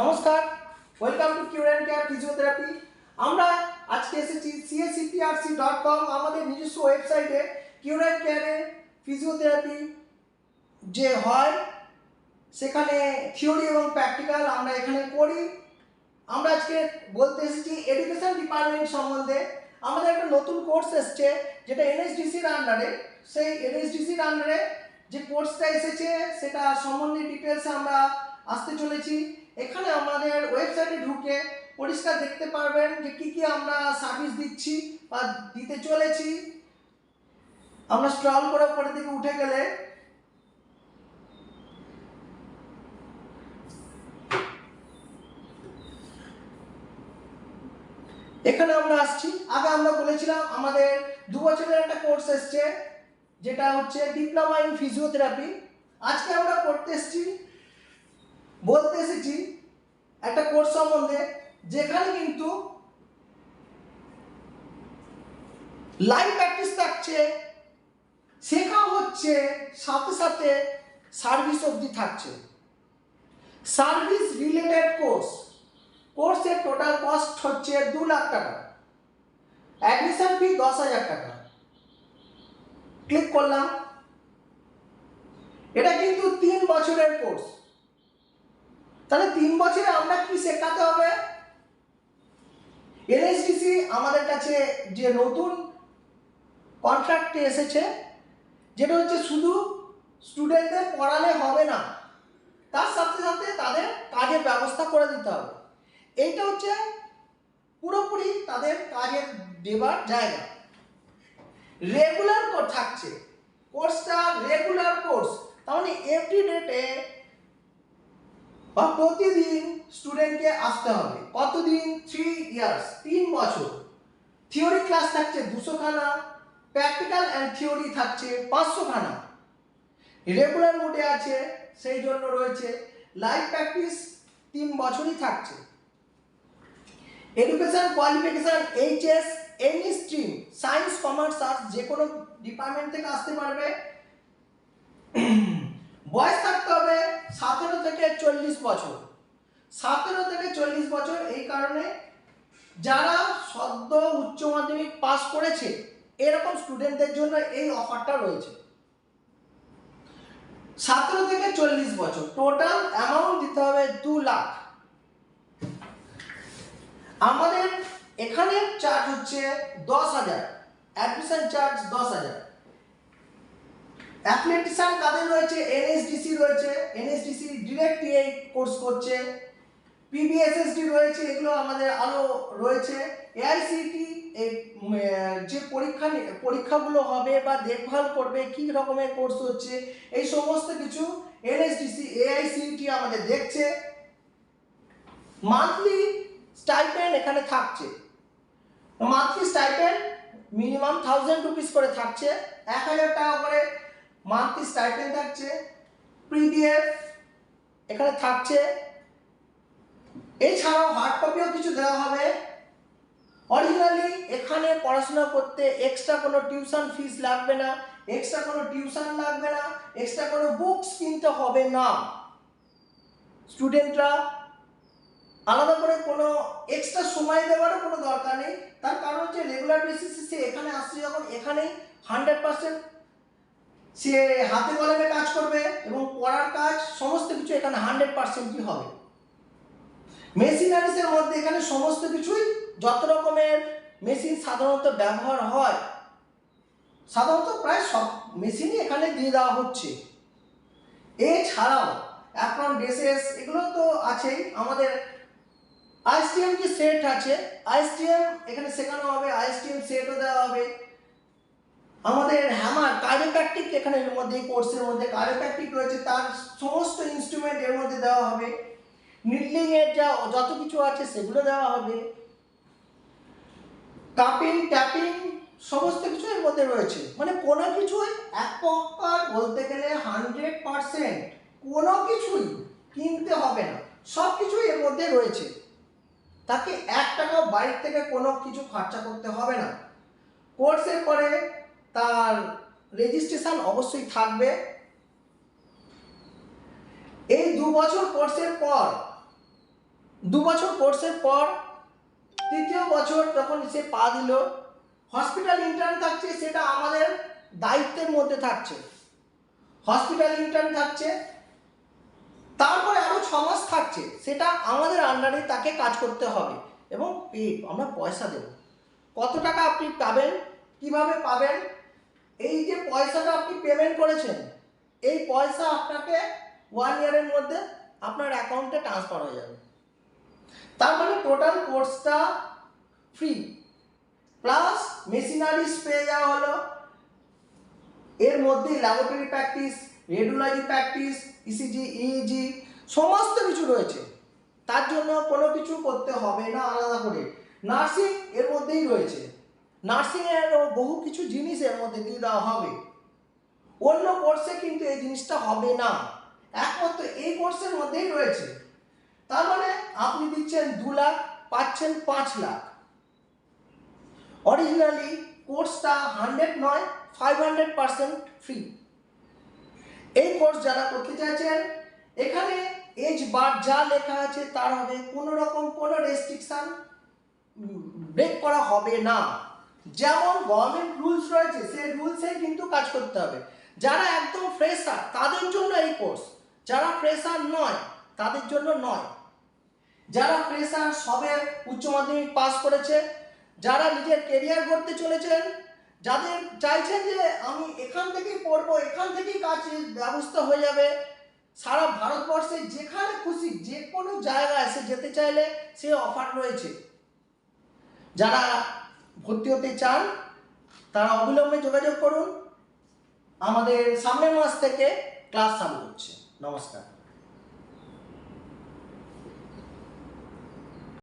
নমস্কার welcome to cure and care physiotherapy আমরা আজকে এসেছি সিএসিপিআরসি ডট কম আমাদের নিজস্ব ওয়েবসাইটে কিউর অ্যান্ড কেয়ারের ফিজিওথেরাপি যে হয়, সেখানে থিওরি এবং প্র্যাকটিক্যাল আমরা এখানে করি। আমরা আজকে বলতে এসেছি এডুকেশন ডিপার্টমেন্ট সম্বন্ধে। আমাদের একটা নতুন কোর্স এসছে, যেটা এনএসডিসির আন্ডারে সেই এনএসডিসির আন্ডারে যে কোর্সটা এসেছে, সেটা সম্বন্ধে ডিটেলসে আমরা আসতে চলেছি। এখানে আমাদের ওয়েবসাইটে ঢুকে পরিষ্কার দেখতে পারবেন যে কি কি আমরা সার্ভিস দিচ্ছি বা দিতে চলেছি। আমরা স্ক্রল করে উপরের দিকে উঠে গেলে এখানে আমরা আসছি। আগে আমরা বলেছিলাম আমাদের দু বছরের একটা কোর্স এসছে, যেটা হচ্ছে ডিপ্লোমা ইন ফিজিওথেরাপি আজকে আমরা করতে এসেছি, বলতে এসেছি একটা কোর্স সম্বন্ধে, যেখানে কিন্তু লাইভ প্র্যাকটিস থাকছে, শেখা হচ্ছে, সাথে সাথে সার্ভিস অবধি থাকছে। সার্ভিস রিলেটেড কোর্স কোর্সের টোটাল কস্ট হচ্ছে দু লাখ টাকা। অ্যাডমিশন ফি দশ হাজার টাকা। ক্লিক করলাম। এটা কিন্তু তিন বছরের কোর্স তাহলে তিন বছরে আমরা কি শেখাতে হবে? এনএসডিসি আমাদের কাছে যে নতুন কন্ট্রাক্টে এসেছে, যেটা হচ্ছে শুধু স্টুডেন্টদের পড়ালে হবে না, তার সাথে সাথে তাদের কাজের ব্যবস্থা করে দিতে হবে। এইটা হচ্ছে পুরোপুরি তাদের কাজের দেবার জায়গা। রেগুলার কোর্স থাকছে কোর্সটা রেগুলার কোর্স মানে এভরি ডেটে বা প্রতিদিন স্টুডেন্টকে আসতে হবে। কতদিন? থ্রি ইয়ার্স তিন বছর। থিওরি ক্লাস থাকছে দুশো খানা প্র্যাকটিক্যাল অ্যান্ড থিওরি থাকছে পাঁচশো খানা রেগুলার মোডে আছে, সেই জন্য রয়েছে। লাইভ প্র্যাকটিস তিন বছরই থাকছে। Education qualification HS any stream science commerce arts যে কোনো ডিপার্টমেন্ট থেকে আসতে পারবে বয়স থাকতে হবে সতেরো থেকে চল্লিশ বছর। সতেরো থেকে চল্লিশ বছর এই কারণে যারা সদ্য উচ্চ মাধ্যমিক পাস করেছে, এরকম স্টুডেন্টদের জন্য এই অফারটা রয়েছে। সতেরো থেকে চল্লিশ বছর টোটাল অ্যামাউন্ট দিতে হবে দু লাখ। আমাদের এখানে চার্জ হচ্ছে দশ হাজার অ্যাডমিশন চার্জ দশ হাজার। অ্যাথলেটিশিয়ান কাদের রয়েছে? এনএসডিসি রয়েছে। এনএসডিসি ডিরেক্ট এই কোর্স করছে। পিবিএসএসডি রয়েছে, এগুলো আমাদের আরও রয়েছে। এআইসিটি যে পরীক্ষা পরীক্ষাগুলো হবে বা দেখভাল করবে, কী রকমের কোর্স হচ্ছে, এই সমস্ত কিছু এনএসডিসি এআইসিটি আমাদের দেখছে। মান্থলি স্টাইপেন্ড এখানে থাকছে। Monthly stipend minimum thousand rupees করে থাকছে। এক হাজার টাকা করে মান্থলি স্টাইপেন্ড থাকছে? পিডিএফ এখানে থাকছে। এছাড়াও হার্ড কপিও কিছু দেওয়া হবে। অরিজিনালি এখানে পড়াশোনা করতে এক্সট্রা কোনো টিউশন ফিস লাগবে না এক্সট্রা কোনো টিউশন লাগবে না এক্সট্রা কোনো বুকস কিনতে হবে না। স্টুডেন্টরা আলাদা করে কোনো এক্সট্রা সময় দেওয়ারও কোনো দরকার নেই। তার কারণ হচ্ছে রেগুলার বেসিসে সে এখানে আসছে যখন এখানেই হান্ড্রেড পার্সেন্ট সে হাতে কলমে কাজ করবে এবং পড়ার কাজ সমস্ত কিছু এখানে হান্ড্রেড পার্সেন্টই হবে। মেশিনারিসের মধ্যে এখানে সমস্ত কিছুই যত রকমের মেশিন সাধারণত ব্যবহার হয়, সাধারণত প্রায় সব মেশিনই এখানে দিয়ে দেওয়া হচ্ছে। এছাড়াও অ্যাপ্রন ড্রেসেস এগুলো তো আছেই, আমাদের আইএসটিএম যে সেট আছে? আইএসটিএম এখানে শেখানো হবে আইএসটিএম সেটও দেওয়া হবে। আমাদের হ্যামার কার্ডিওপ্যাকটিক এখানে এর মধ্যে কোর্সের মধ্যে কার্ডিওপ্যাকটিক রয়েছে, তার সমস্ত ইনস্ট্রুমেন্ট এর মধ্যে দেওয়া হবে। নিডলিং এর যা, যত কিছু আছে, সেগুলো দেওয়া হবে। কাপিং ট্যাপিং সমস্ত কিছু এর মধ্যে রয়েছে। মানে কোনো কিছুই এক প্রকার বলতে গেলে হান্ড্রেড পারসেন্ট কোনো কিছুই কিনতে হবে না। সব কিছুই এর মধ্যে রয়েছে। তাকে এক টাকাও বাইরে থেকে কোনো কিছু খরচা করতে হবে না। কোর্সের পরে তার রেজিস্ট্রেশন অবশ্যই থাকবে। এই দু বছর কোর্সের পর, দু বছর কোর্সের পর, তৃতীয় বছর যখন সে পা দিল হসপিটাল ইন্টার্ন থাকছে সেটা আমাদের দায়িত্বের মধ্যে থাকছে। হসপিটাল ইন্টার্ন থাকছে, তারপরে আরও ছ মাস থাকছে, সেটা আমাদের আন্ডারে তাকে কাজ করতে হবে। এবং পেড আমরা পয়সা দেব। কত টাকা আপনি পাবেন, কীভাবে পাবেন এই যে পয়সাটা আপনি পেমেন্ট করেছেন, এই পয়সা আপনাকে ওয়ান ইয়ারের মধ্যে আপনার অ্যাকাউন্টে ট্রান্সফার হয়ে যাবে। তার মানে টোটাল কোর্সটা ফ্রি প্লাস মেশিনারিজ পেয়ে যাওয়া হলো। এর মধ্যে laboratory practice radiology practice ECG EEG E সমস্ত কিছু রয়েছে। তার জন্য কোনো কিছু করতে হবে না আলাদা করে। নার্সিং এর মধ্যেই রয়েছে। নার্সিংয়েরও বহু কিছু জিনিস এর মধ্যে দিয়ে দেওয়া হবে। অন্য কোর্সে কিন্তু এই জিনিসটা হবে না। একমাত্র এই কোর্সের মধ্যেই রয়েছে। তার মানে আপনি দিচ্ছেন দু লাখ, পাচ্ছেন পাঁচ লাখ। অরিজিনালি কোর্সটা হান্ড্রেড নয় ফাইভ হান্ড্রেড পার্সেন্ট ফ্রি এই কোর্স যারা করতে চাইছেন, এখানে এজ বার যা লেখা আছে তার হবে, কোনো রকম কোনো রেস্ট্রিকশান ব্রেক করা হবে না। যেমন গভর্নমেন্ট রুলস রয়েছে সেই রুলসে কিন্তু কাজ করতে হবে। যারা একদম ফ্রেশার তাদের জন্য এই কোর্স যারা ফ্রেশার নয়, তাদের জন্য নয়। যারা ফ্রেশার সবে উচ্চ মাধ্যমিক পাস করেছে, যারা নিজের কেরিয়ার করতে চলেছেন যাদের চাইছেন যে আমি এখান থেকেই পড়ব, এখান থেকেই কাজের ব্যবস্থা হয়ে যাবে, সারা ভারতবর্ষে যেখানে খুশি যে কোনো জায়গায় সে যেতে চাইলে সে অফার রয়েছে। যারা ভর্তি হতে চান, তারা অবিলম্বে যোগাযোগ করুন। আমাদের সামনের মাস থেকে ক্লাস চালু হচ্ছে। নমস্কার।